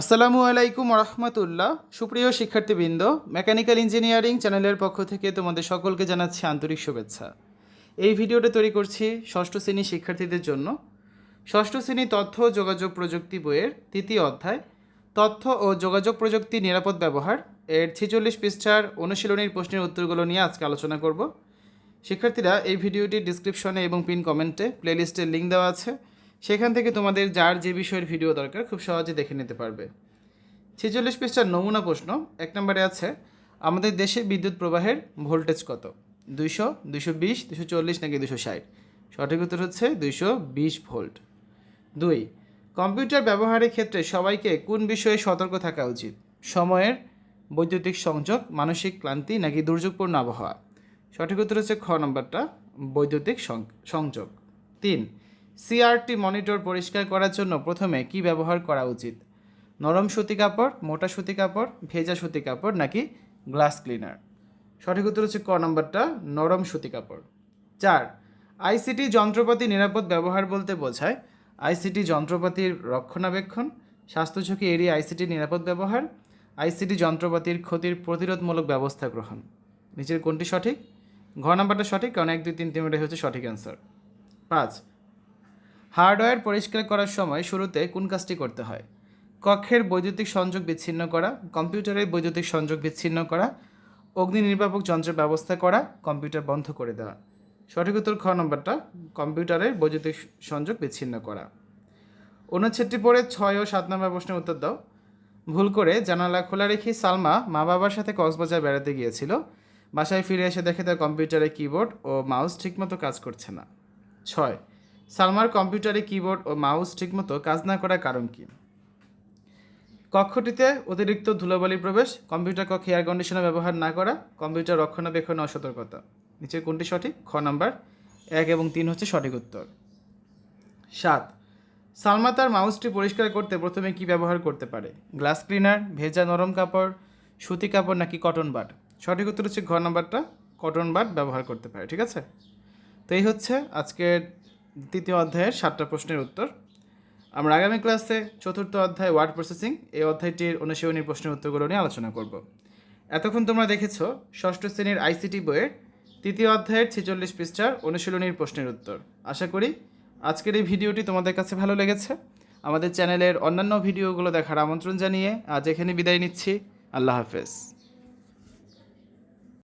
আসসালামু আলাইকুম রহমতুল্লাহ সুপ্রিয় শিক্ষার্থীবৃন্দ, মেকানিক্যাল ইঞ্জিনিয়ারিং চ্যানেলের পক্ষ থেকে তোমাদের সকলকে জানাচ্ছি আন্তরিক শুভেচ্ছা। এই ভিডিওটা তৈরি করছি ষষ্ঠ শ্রেণি শিক্ষার্থীদের জন্য। ষষ্ঠ শ্রেণি তথ্য ও যোগাযোগ প্রযুক্তি বইয়ের তৃতীয় অধ্যায়, তথ্য ও যোগাযোগ প্রযুক্তি নিরাপদ ব্যবহার এর ছেচল্লিশ পৃষ্ঠার অনুশীলনীর প্রশ্নের উত্তরগুলো নিয়ে আজকে আলোচনা করব। শিক্ষার্থীরা এই ভিডিওটি ডিসক্রিপশনে এবং পিন কমেন্টে প্লেলিস্টের লিঙ্ক দেওয়া আছে। সেখান থেকে তোমাদের যার যে বিষয়ের ভিডিও দরকার খুব সহজে দেখে নিতে পারবে। ছেচল্লিশ পৃষ্ঠার নমুনা প্রশ্ন, এক নম্বরে আছে, আমাদের দেশে বিদ্যুৎ প্রবাহের ভোল্টেজ কত? দুইশো দুশো বিশ দুশো চল্লিশ নাকি দুশো ষাট? সঠিক উত্তর হচ্ছে দুইশো বিশ ভোল্ট। দুই, কম্পিউটার ব্যবহারের ক্ষেত্রে সবাইকে কোন বিষয়ে সতর্ক থাকা উচিত? সময়ের, বৈদ্যুতিক সংযোগ, মানসিক ক্লান্তি নাকি দুর্যোগপূর্ণ আবহাওয়া? সঠিক উত্তর হচ্ছে খ নম্বরটা, বৈদ্যুতিক সংযোগ। তিন সিআরটি মনিটর পরিষ্কার করার জন্য প্রথমে কি ব্যবহার করা উচিত? নরম সুতি কাপড়, মোটা সুতি কাপড়, ভেজা সুতি কাপড় নাকি গ্লাস ক্লিনার? সঠিক উত্তর হচ্ছে ক নম্বরটা, নরম সুতি কাপড়। চার, আইসিটি যন্ত্রপাতি নিরাপদ ব্যবহার বলতে বোঝায় আইসিটি যন্ত্রপাতির রক্ষণাবেক্ষণ স্বাস্থ্য ঝুঁকি এড়িয়ে আইসিটি নিরাপদ ব্যবহার, আইসিটি যন্ত্রপাতির ক্ষতির প্রতিরোধমূলক ব্যবস্থা গ্রহণ। নিচের কোনটি সঠিক? ঘ নাম্বারটা সঠিক, কারণ এক, দুই, তিন তিনটাই হচ্ছে সঠিক অ্যান্সার। পাঁচ হার্ডওয়্যার পরিষ্কার করার সময় শুরুতে কোন কাজটি করতে হয়? কক্ষের বৈদ্যুতিক সংযোগ বিচ্ছিন্ন করা, কম্পিউটারের বৈদ্যুতিক সংযোগ বিচ্ছিন্ন করা, অগ্নি নির্বাপক যন্ত্রের ব্যবস্থা করা, কম্পিউটার বন্ধ করে দেওয়া। সঠিক উত্তর খ নম্বরটা, কম্পিউটারের বৈদ্যুতিক সংযোগ বিচ্ছিন্ন করা। অনুচ্ছেদটি পড়ে ছয় ও সাত নম্বর প্রশ্নের উত্তর দাও। ভুল করে জানালা খোলা রেখে সালমা মা বাবার সাথে কক্সবাজার বেড়াতে গিয়েছিল। বাসায় ফিরে এসে দেখে তার কম্পিউটারে কিবোর্ড ও মাউস ঠিকমতো কাজ করছে না। ছয় সালমার কম্পিউটারে কিবোর্ড ও মাউস ঠিকমতো কাজ না করার কারণ কি? কক্ষটিতে অতিরিক্ত ধুলোবালি প্রবেশ, কম্পিউটার কক্ষে এয়ার কন্ডিশনার ব্যবহার না করা, কম্পিউটার রক্ষণাবেক্ষণ অসতর্কতা নিচের কোনটি সঠিক? খ নাম্বার। এক এবং তিন হচ্ছে সঠিক উত্তর। সাত। সালমা তার মাউসটি পরিষ্কার করতে প্রথমে কি ব্যবহার করতে পারে? গ্লাস ক্লিনার, ভেজা নরম কাপড়, সুতি কাপড় নাকি কটন বাড সঠিক উত্তর হচ্ছে ঘর নাম্বারটা। কটন বাড ব্যবহার করতে পারে, ঠিক আছে? তো এই হচ্ছে আজকের তৃতীয় অধ্যায়ের সাতটা প্রশ্নের উত্তর। আমরা আগামী ক্লাসে চতুর্থ অধ্যায় ওয়ার্ড প্রসেসিং, এই অধ্যায়টির অনুশীলনী প্রশ্নের উত্তরগুলো নিয়ে আলোচনা করব। এতক্ষণ তোমরা দেখেছ ষষ্ঠ শ্রেণির আইসিটি বইয়ের তৃতীয় অধ্যায়ের ছেচল্লিশ পৃষ্ঠার অনুশীলনীর প্রশ্নের উত্তর। আশা করি আজকের এই ভিডিওটি তোমাদের কাছে ভালো লেগেছে। আমাদের চ্যানেলের অন্যান্য ভিডিওগুলো দেখার আমন্ত্রণ জানিয়ে আজ এখানে বিদায় নিচ্ছি। আল্লাহ হাফেজ।